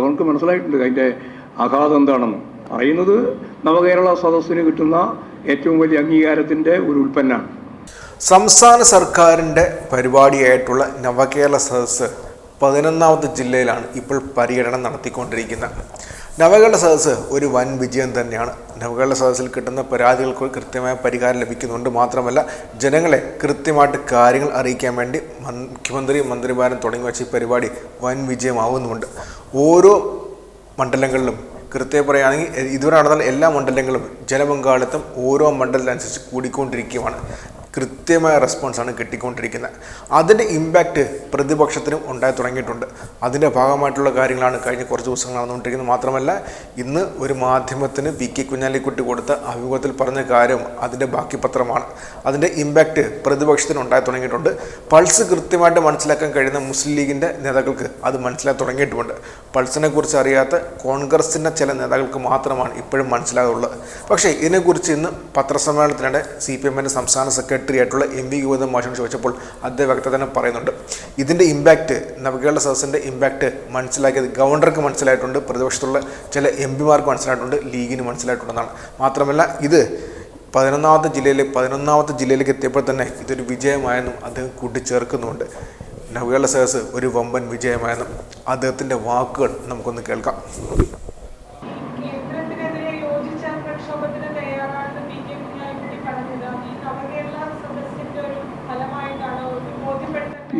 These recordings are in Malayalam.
നമുക്ക് മനസ്സിലായിട്ടുണ്ട് അതിന്റെ ആഘാതം എന്താണെന്ന്. അറിയുന്നത് നവകേരള സദസ്സിന് കിട്ടുന്ന ഏറ്റവും വലിയ അംഗീകാരത്തിന്റെ ഒരു ഉൽപ്പന്നമാണ്. സംസ്ഥാന സർക്കാരിന്റെ പരിപാടിയായിട്ടുള്ള നവകേരള സദസ്സ് പതിനൊന്നാമത് ജില്ലയിലാണ് ഇപ്പോൾ പര്യടനം നടത്തിക്കൊണ്ടിരിക്കുന്നത്. നവകേരള സദസ്സ് ഒരു വൻ വിജയം തന്നെയാണ്. നവകേരള സദസ്സിൽ കിട്ടുന്ന പരാതികൾക്ക് കൃത്യമായ പരിഹാരം ലഭിക്കുന്നുണ്ട് മാത്രമല്ല ജനങ്ങളെ കൃത്യമായിട്ട് കാര്യങ്ങൾ അറിയിക്കാൻ വേണ്ടി മുഖ്യമന്ത്രി മന്ത്രിമാരും തുടങ്ങി വെച്ച ഈ പരിപാടി വൻ വിജയമാവുന്നുമുണ്ട് ഓരോ മണ്ഡലങ്ങളിലും കൃത്യം പറയുകയാണെങ്കിൽ ഇതുവരെ നടന്ന എല്ലാ മണ്ഡലങ്ങളും ജനപങ്കാളിത്തം ഓരോ മണ്ഡലത്തിനനുസരിച്ച് കൂടിക്കൊണ്ടിരിക്കുകയാണ്. കൃത്യമായ റെസ്പോൺസാണ് കിട്ടിക്കൊണ്ടിരിക്കുന്നത്. അതിന്റെ ഇമ്പാക്റ്റ് പ്രതിപക്ഷത്തിനും ഉണ്ടായി തുടങ്ങിയിട്ടുണ്ട്. അതിന്റെ ഭാഗമായിട്ടുള്ള കാര്യങ്ങളാണ് കഴിഞ്ഞ കുറച്ച് ദിവസങ്ങൾ നടന്നുകൊണ്ടിരിക്കുന്നത്. മാത്രമല്ല ഇന്ന് ഒരു മാധ്യമത്തിന് വി കെ കുഞ്ഞാലിക്കുട്ടി കൊടുത്ത അഭിമുഖത്തിൽ പറഞ്ഞ കാര്യം അതിന്റെ ബാക്കി പത്രമാണ്. അതിന്റെ ഇമ്പാക്റ്റ് പ്രതിപക്ഷത്തിന് ഉണ്ടായി തുടങ്ങിയിട്ടുണ്ട്. പൾസ് കൃത്യമായിട്ട് മനസ്സിലാക്കാൻ കഴിയുന്ന മുസ്ലിം ലീഗിന്റെ നേതാക്കൾക്ക് അത് മനസ്സിലാക്കി തുടങ്ങിയിട്ടുമുണ്ട് പൾസിനെ കുറിച്ച് അറിയാത്ത കോൺഗ്രസിന്റെ ചില നേതാക്കൾക്ക് മാത്രമാണ് ഇപ്പോഴും മനസ്സിലാകുള്ളത് പക്ഷേ ഇതിനെക്കുറിച്ച് ഇന്ന് പത്രസമ്മേളനത്തിനിടെ സി പി എമ്മിന്റെ സംസ്ഥാന സെക്രട്ടറി ആയിട്ടുള്ള എം വി ഗോവിന്ദൻ മാഷിനോട് ചോദിച്ചപ്പോൾ അദ്ദേഹം വ്യക്തത തന്നെ പറയുന്നുണ്ട്. ഇതിന്റെ ഇമ്പാക്റ്റ് നവകേരള സദസ്സിന്റെ ഇമ്പാക്റ്റ് മനസ്സിലാക്കിയത് ഗവർണർക്ക് മനസ്സിലായിട്ടുണ്ട്. പ്രതിപക്ഷത്തുള്ള ചില എം പിമാർക്ക് മനസ്സിലായിട്ടുണ്ട്. ലീഗിന് മനസ്സിലായിട്ടുണ്ടെന്നാണ്. മാത്രമല്ല ഇത് പതിനൊന്നാമത്തെ ജില്ലയിലെ പതിനൊന്നാമത്തെ ജില്ലയിലേക്ക് എത്തിയപ്പോൾ തന്നെ ഇതൊരു വിജയമായെന്നും അദ്ദേഹം കൂട്ടിച്ചേർക്കുന്നുമുണ്ട്. നവകേരള സദസ് ഒരു വമ്പൻ വിജയമായെന്നും അദ്ദേഹത്തിന്റെ വാക്കുകൾ നമുക്കൊന്ന് കേൾക്കാം.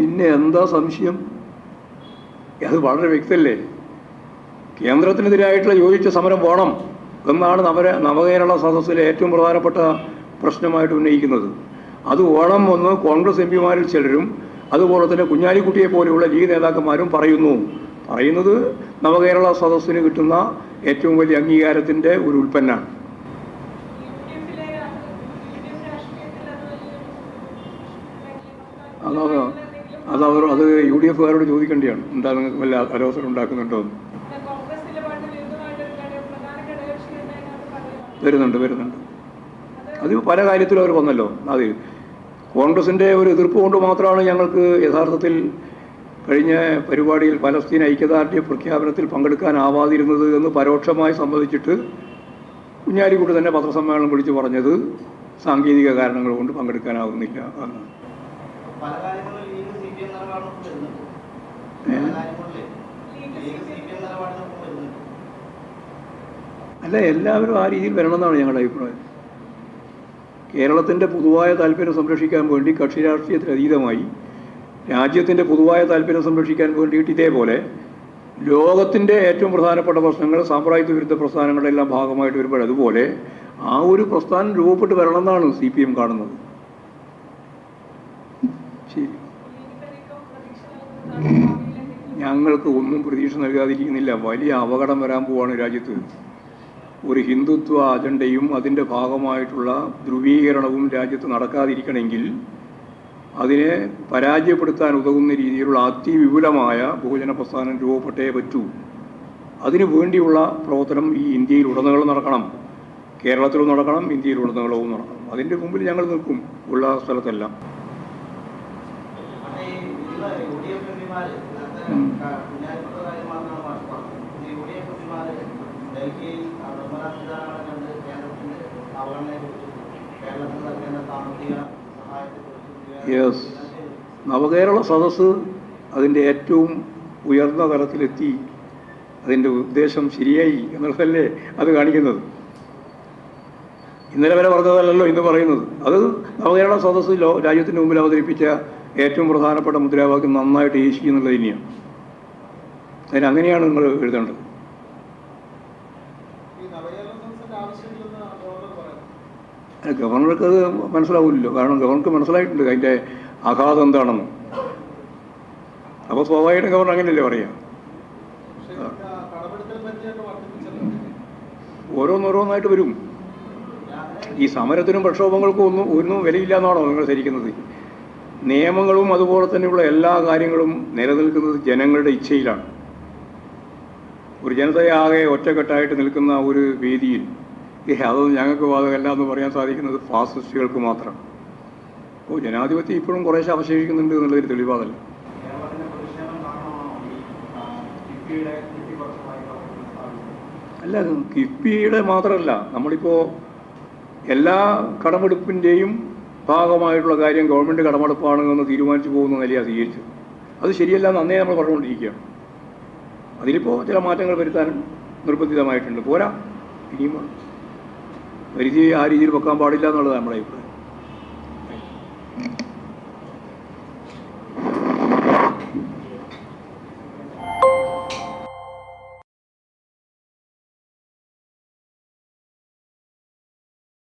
പിന്നെ എന്താ സംശയം? അത് വളരെ വ്യക്തമല്ലേ കേന്ദ്രത്തിനെതിരായിട്ടുള്ള യോജിച്ച സമരം വേണം എന്നാണ് നവര നവകേരള സദസ്സിലെ ഏറ്റവും പ്രധാനപ്പെട്ട പ്രശ്നമായിട്ട് ഉന്നയിക്കുന്നത്. അത് വേണം എന്ന് കോൺഗ്രസ് എം പിമാരിൽ ചിലരും അതുപോലെ തന്നെ കുഞ്ഞാലിക്കുട്ടിയെ പോലെയുള്ള ലീഗ് നേതാക്കന്മാരും പറയുന്നു. പറയുന്നത് നവകേരള സദസ്സിന് കിട്ടുന്ന ഏറ്റവും വലിയ അംഗീകാരത്തിന്റെ ഒരു ഉൽപ്പന്നമാണ്. യു അത് അവർ അത് യു ഡി എഫുകാരോട് ചോദിക്കേണ്ടിയാണ്. എന്താ നിങ്ങൾക്ക് വല്ല അലോസരം ഉണ്ടാക്കുന്നുണ്ടോ എന്ന്. വരുന്നുണ്ട് വരുന്നുണ്ട്. അത് പല കാര്യത്തിലും അവർ വന്നല്ലോ. അത്. കോൺഗ്രസിന്റെ ഒരു എതിർപ്പ് കൊണ്ട് മാത്രമാണ് ഞങ്ങൾക്ക് യഥാർത്ഥത്തിൽ കഴിഞ്ഞ പരിപാടിയിൽ പലസ്തീൻ ഐക്യദാർഢ്യ പ്രഖ്യാപനത്തിൽ പങ്കെടുക്കാനാവാതിരുന്നത് എന്ന് പരോക്ഷമായി സംബന്ധിച്ചിട്ട് കുഞ്ഞാലിക്കുട്ടി തന്നെ പത്രസമ്മേളനം വിളിച്ചു പറഞ്ഞത് സാങ്കേതിക കാരണങ്ങൾ കൊണ്ട് പങ്കെടുക്കാനാവുന്നില്ല എന്ന് അല്ല എല്ലാവരും ആ രീതിയിൽ വരണമെന്നാണ് ഞങ്ങളുടെ അഭിപ്രായം. കേരളത്തിന്റെ പൊതുവായ താല്പര്യം സംരക്ഷിക്കാൻ വേണ്ടി കക്ഷി രാഷ്ട്രീയത്തിന് അതീതമായി രാജ്യത്തിന്റെ പൊതുവായ താല്പര്യം സംരക്ഷിക്കാൻ വേണ്ടിയിട്ട് ഇതേപോലെ ലോകത്തിന്റെ ഏറ്റവും പ്രധാനപ്പെട്ട പ്രശ്നങ്ങൾ സാമ്പ്രാജ്യത്വ വിരുദ്ധ പ്രസ്ഥാനങ്ങളുടെ എല്ലാം ഭാഗമായിട്ട് വരുമ്പോൾ അതുപോലെ ആ ഒരു പ്രസ്ഥാനം രൂപപ്പെട്ട് വരണമെന്നാണ് സി പി എം കാണുന്നത്. ശരി. ഞങ്ങൾക്ക് ഒന്നും പ്രതീക്ഷ നൽകാതിരിക്കുന്നില്ല. വലിയ അപകടം വരാൻ പോവാണ് രാജ്യത്ത്. ഒരു ഹിന്ദുത്വ അജണ്ടയും അതിന്റെ ഭാഗമായിട്ടുള്ള ധ്രുവീകരണവും രാജ്യത്ത് നടക്കാതിരിക്കണമെങ്കിൽ അതിനെ പരാജയപ്പെടുത്താൻ ഉതകുന്ന രീതിയിലുള്ള അതിവിപുലമായ ബഹുജന പ്രസ്ഥാനം രൂപപ്പെട്ടേ പറ്റൂ. അതിനു വേണ്ടിയുള്ള പ്രവർത്തനം ഈ ഇന്ത്യയിൽ ഉടനീളം നടക്കണം. കേരളത്തിലും നടക്കണം ഇന്ത്യയിൽ ഉടനീളവും നടക്കണം. അതിന്റെ മുമ്പിൽ ഞങ്ങൾ നിൽക്കും. ഉള്ള സ്ഥലത്തെല്ലാം. യെസ് നവകേരള സദസ്സ് അതിന്റെ ഏറ്റവും ഉയർന്ന തലത്തിലെത്തി. അതിന്റെ ഉദ്ദേശം ശരിയായി എന്നുള്ളതല്ലേ അത് കാണിക്കുന്നത്. ഇന്നലെ വരെ പറഞ്ഞതല്ലല്ലോ ഇന്ന് പറയുന്നത്. അത് നവകേരള സദസ്സ് ലോ രാജ്യത്തിന് മുമ്പിൽ അവതരിപ്പിച്ച ഏറ്റവും പ്രധാനപ്പെട്ട മുദ്രാവാക്യം നന്നായിട്ട് ഏശി എന്നുള്ളത് തന്നെയാണ് അതിന് അങ്ങനെയാണ് നിങ്ങൾ എഴുതേണ്ടത്. ഗവർണർക്ക് അത് മനസ്സിലാവില്ലല്ലോ കാരണം ഗവർണർക്ക് മനസ്സിലായിട്ടുണ്ട് അതിന്റെ ആഘാതം എന്താണെന്ന്. അപ്പോൾ സ്വാഭാവികമായിട്ടും ഗവർണർ അങ്ങനെയല്ലേ പറയാം ഓരോന്നോരോന്നായിട്ട് വരും. ഈ സമരത്തിനും പ്രക്ഷോഭങ്ങൾക്കും ഒന്നും ഒന്നും വിലയില്ല എന്നാണോ നിങ്ങൾ ധരിക്കുന്നത്? നിയമങ്ങളും അതുപോലെ തന്നെയുള്ള എല്ലാ കാര്യങ്ങളും നിലനിൽക്കുന്നത് ജനങ്ങളുടെ ഇച്ഛയിലാണ്. ഒരു ജനതയാകെ ഒറ്റക്കെട്ടായിട്ട് നിൽക്കുന്ന ഒരു വേദിയിൽ അത് അതൊന്നും ഞങ്ങൾക്ക് ബാധകമല്ല എന്ന് പറയാൻ സാധിക്കുന്നത് ഫാസിസ്റ്റുകൾക്ക് മാത്രം. അപ്പോൾ ജനാധിപത്യം ഇപ്പോഴും കുറേശ്ശെ അവശേഷിക്കുന്നുണ്ട് എന്നുള്ളതിന് തെളിവാതല്ല. അല്ല കിഫ്ബിയുടെ മാത്രമല്ല. നമ്മളിപ്പോൾ എല്ലാ കടമെടുപ്പിന്റെയും ഭാഗമായിട്ടുള്ള കാര്യം ഗവൺമെന്റ് കടമെടുപ്പാണ് എന്ന് തീരുമാനിച്ചു പോകുന്ന നിലയാണ് സ്വീകരിച്ചത്. അത് ശരിയല്ല എന്ന് അന്നേ നമ്മൾ പറഞ്ഞുകൊണ്ടിരിക്കുകയാണ്. അതിലിപ്പോൾ ചില മാറ്റങ്ങൾ വരുത്താൻ നിർബന്ധിതമായിട്ടുണ്ട്. പോരാ. ഇനിയും. പരിധി ആ രീതിയിൽ വെക്കാൻ പാടില്ല എന്നുള്ളതാണ് നമ്മുടെ അഭിപ്രായം.